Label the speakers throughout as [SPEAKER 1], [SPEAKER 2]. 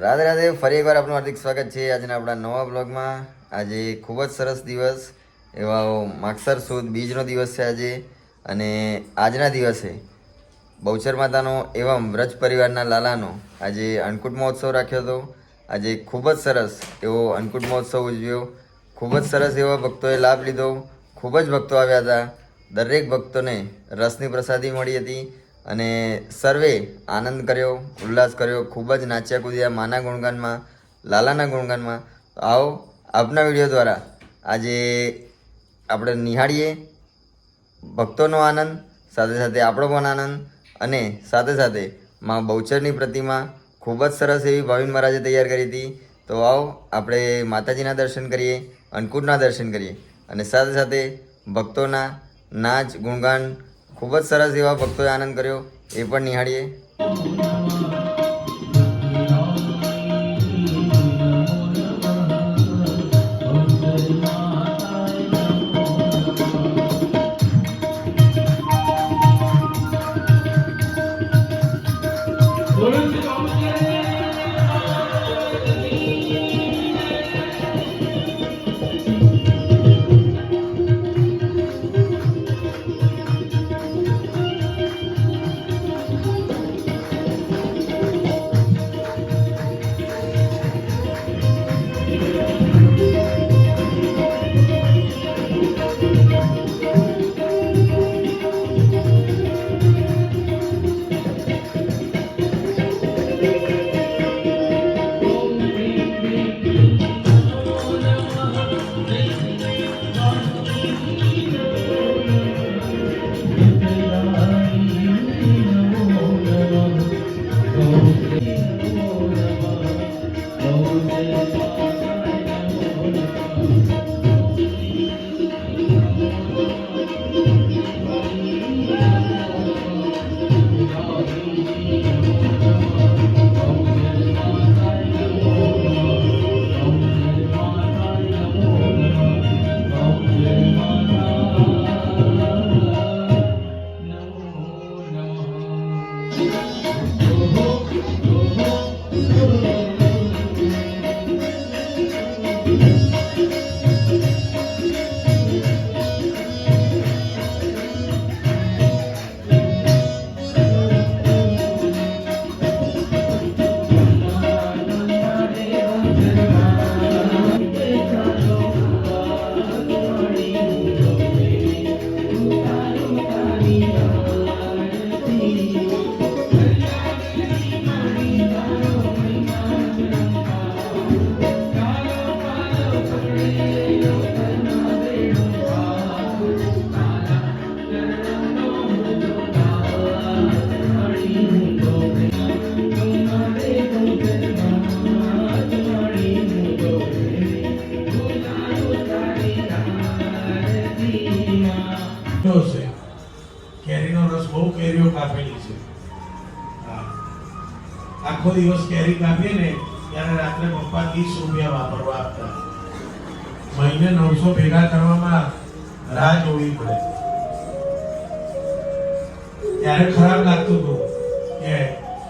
[SPEAKER 1] રાધે રાધે, ફરી એકવાર આપનું હાર્દિક સ્વાગત છે આજના આપણા નવા બ્લોગમાં. આજે ખૂબ જ સરસ દિવસ. એવા માગસર સુદ બીજનો દિવસ છે આજે અને આજના દિવસે બહુચર માતાનો એવા વ્રજ પરિવારના લાલાનો આજે અન્નકૂટ મહોત્સવ રાખ્યો હતો. આજે ખૂબ જ સરસ એવો અન્નકૂટ મહોત્સવ ઉજવ્યો. ખૂબ જ સરસ એવા ભક્તોએ લાભ લીધો. ખૂબ જ ભક્તો આવ્યા હતા. દરેક ભક્તોને રસની પ્રસાદી મળી હતી. અને સર્વે આનંદ કર્યો, ઉલ્લાસ કર્યો, ખૂબ જ નાચ્યા કૂદ્યા માના ગુણગાનમાં, લાલાના ગુણગાનમાં. આવો આપના વીડિયો દ્વારા આજે આપણે નિહાળીએ ભક્તોનો આનંદ, સાથે સાથે આપણો પણ આનંદ અને સાથે સાથે માં બહુચરની પ્રતિમા ખૂબ જ સરસ એવી ભાવિન મહારાજે તૈયાર કરી હતી. તો આવો આપણે માતાજીના દર્શન કરીએ અન્નકૂટના દર્શન કરીએ અને સાથે સાથે ભક્તોના નાચ, ગુણગાન ખૂબ જ સરસ એવા ભક્તોએ આનંદ કર્યો એ પણ નિહાળીએ.
[SPEAKER 2] કેવો કેરીનો રસ બહુ કેરીઓ કાપેલી છે. આખો દિવસ કેરી કાપીએ ને, ત્યારે રાત્રે પપ્પા ત્રીસ રૂપિયા વાપરવા આપતા. મહિને નવસો ભેગા કરવામાં રાહ જોવી પડે. ત્યારે ખરાબ લાગતું હતું કે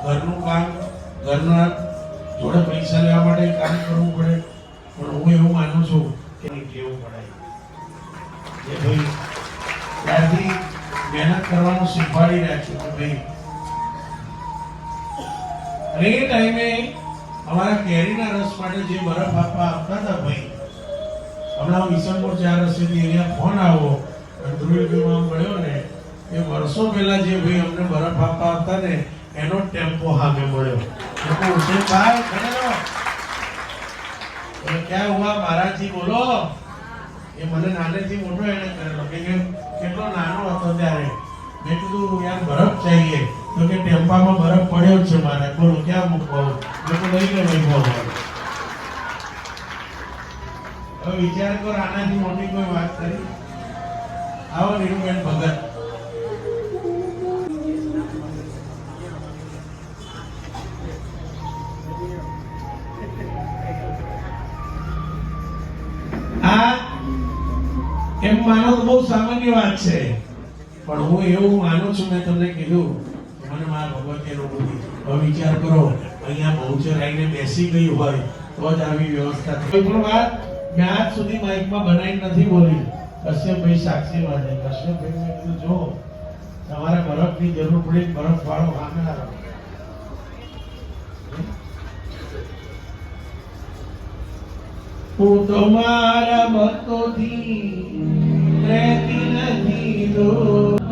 [SPEAKER 2] ઘરનું કામ, ઘરના જોડે પૈસા લેવા માટે કામ કરવું પડે. પણ હું એવું માનું છું કે કેવું પડાય. જે ભાઈ ત્યારથી મહેનત કરવાનું શીખવાડી રાખ્યું કે ભાઈ અને એ ટાઈમે અમારા કેરીના રસ માટે જે બરફ આપવા આપતા હતા ભાઈ હમણાં વિસનપુર ચાર રસ્તેથી અહીંયા ફોન આવો ધ્રુવીમાં મળ્યો ને એ વર્ષો પહેલા જે ભાઈ અમને બરફ આપવા આવતા ને એનો ટેમ્પો હામે મળ્યો. મેં કહ્યું, "હુસેનભાઈ, ખડે "ક્યાં હુઆ મહારાજજી બોલો. એ મને નાનેથી મોટો એને કરેલો. કે કેટલો નાનો હતો મેં કીધું યાર બરફ ચાહીએ. તો કે, ટેમ્પામાં બરફ પડ્યો છે મારે. બોલો, ક્યાં મૂકવો તો લઈ ગયો મૂકવો હવે વિચાર કર, આનાથી મોટી કોઈ વાત કરી? આવો નીરુબેન ભગત. એમ માનો તો બહુ સામાન્ય વાત છે. પણ હું એવું માનું છું મેં તમને કીધું, મને મારા ભગવતે અનુભૂતિ હવે વિચાર કરો, અહીંયા બહુચર આવીને બેસી ગઈ હોય, તો જ આવી વ્યવસ્થા કોઈ વાત મેં આજ સુધી માઇકમાં બનાવી નથી બોલી. કશ્યપભાઈ સાક્ષી વાંચે. કશ્યપભાઈ મેં કીધું, જો, તમારે બરફની જરૂર પડે બરફ વાળો સામે આવો હું તમારા મતોથી રહેતી નથી દો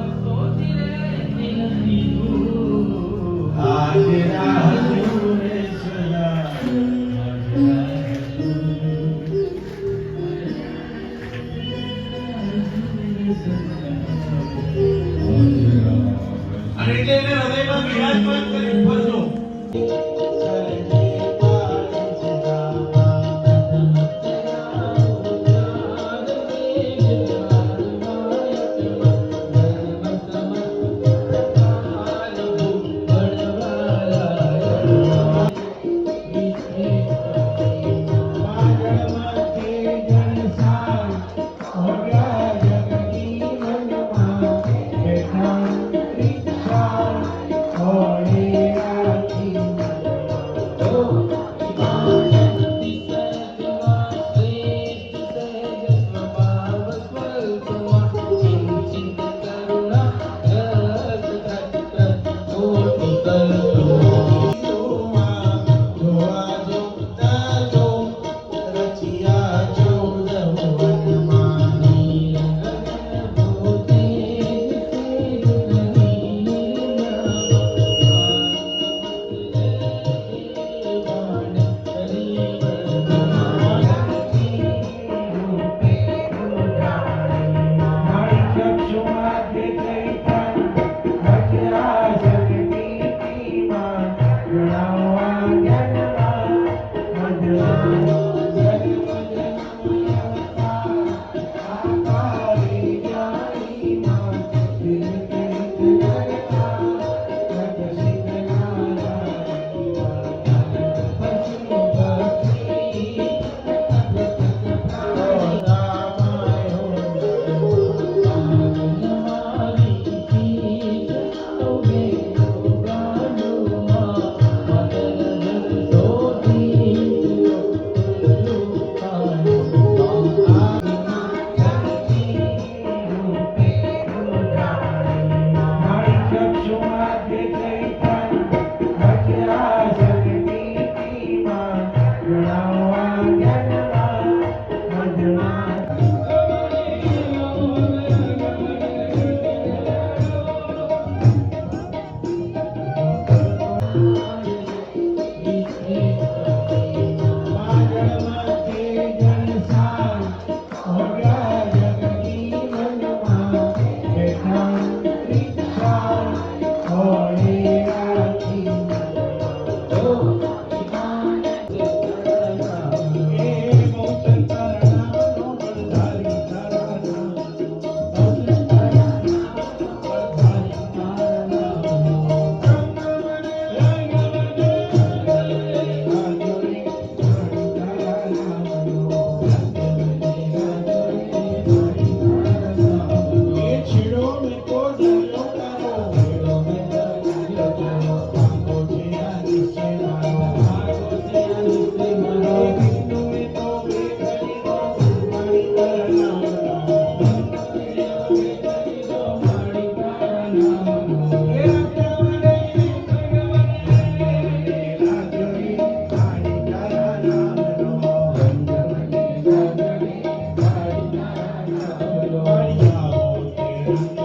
[SPEAKER 1] Lord.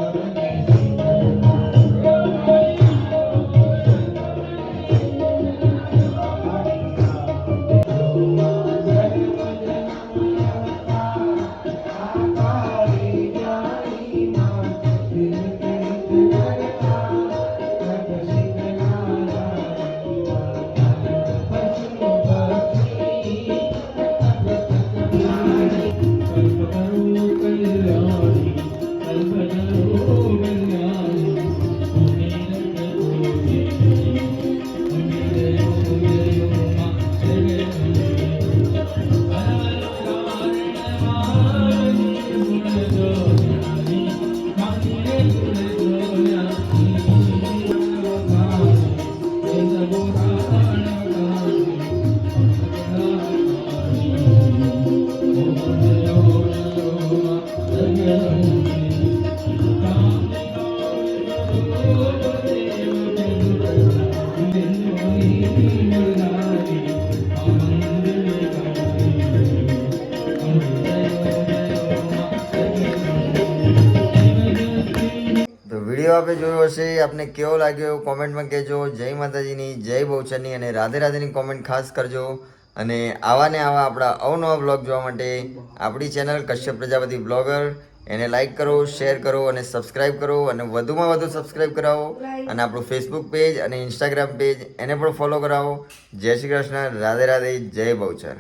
[SPEAKER 1] આપને કેવો લાગ્યો? કોમેન્ટમાં કહેજો. જય માતાજીની, જય બહુચરની અને રાધે રાધેની કોમેન્ટ ખાસ કરજો. અને આવા ને આવા આપણા અવનવા બ્લોગ જોવા માટે આપણી ચેનલ કશ્યપ પ્રજાપતિ બ્લોગર એને લાઈક કરો, શેર કરો અને સબસ્ક્રાઇબ કરો અને વધુમાં વધુ સબસ્ક્રાઇબ કરાવો. અને આપણું ફેસબુક પેજ અને ઇન્સ્ટાગ્રામ પેજ એને પણ ફોલો કરાવો. જય શ્રી કૃષ્ણ. રાધે રાધે. જય બહુચર.